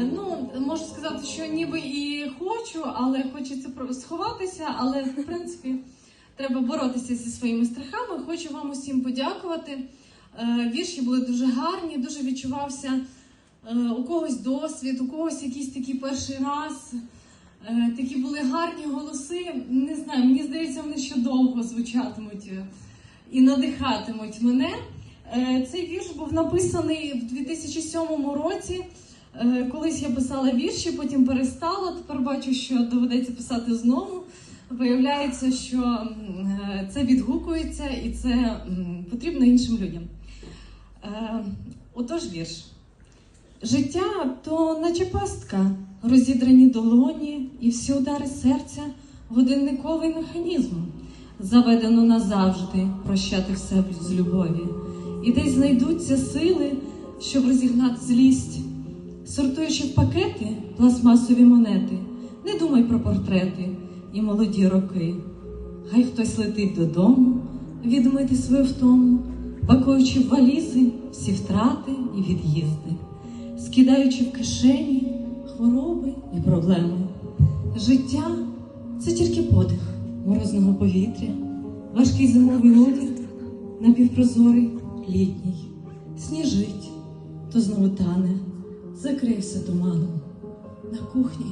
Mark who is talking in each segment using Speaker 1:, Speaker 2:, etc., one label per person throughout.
Speaker 1: Е, Ну, можу сказати, що ніби і хочу, але хочеться сховатися, але в принципі треба боротися зі своїми страхами. Хочу вам усім подякувати. Е, Вірші були дуже гарні, дуже відчувався е, у когось досвід, у когось якийсь такий перший раз. Такі були гарні голоси. Не знаю, мені здається, вони ще довго звучатимуть і надихатимуть мене. Цей вірш був написаний в 2007 році. Е, Колись я писала вірші, потім перестала. Тепер бачу, що доведеться писати знову. Виявляється, що е, це відгукується і це потрібно іншим людям. Е, Отож, вірш. Життя то наче пастка, розідрані долоні і всі удари серця, годинниковий механізм. Заведено назавжди прощати все з любові. І десь знайдуться сили, щоб розігнати злість. Сортуючи в пакети пластмасові монети, не думай про портрети і молоді роки. Хай хтось летить додому, відмити свою втому, пакуючи в валізи всі втрати і від'їзди, скидаючи в кишені хвороби і проблеми. Життя це тільки подих морозного повітря, важкий зимовий одяг, напівпрозорий літній, сніжить, то знову тане, закрився туманом. На кухні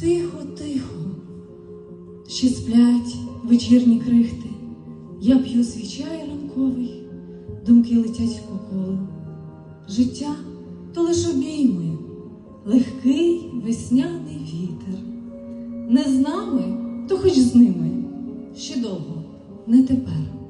Speaker 1: тихо, тихо, ще сплять вечірні крихти. Я п'ю свій чай ранковий, думки летять по колу. Життя то лиш обійми, легкий весняний вітер. Не з нами, то хоч з ними. Ще довго, не тепер.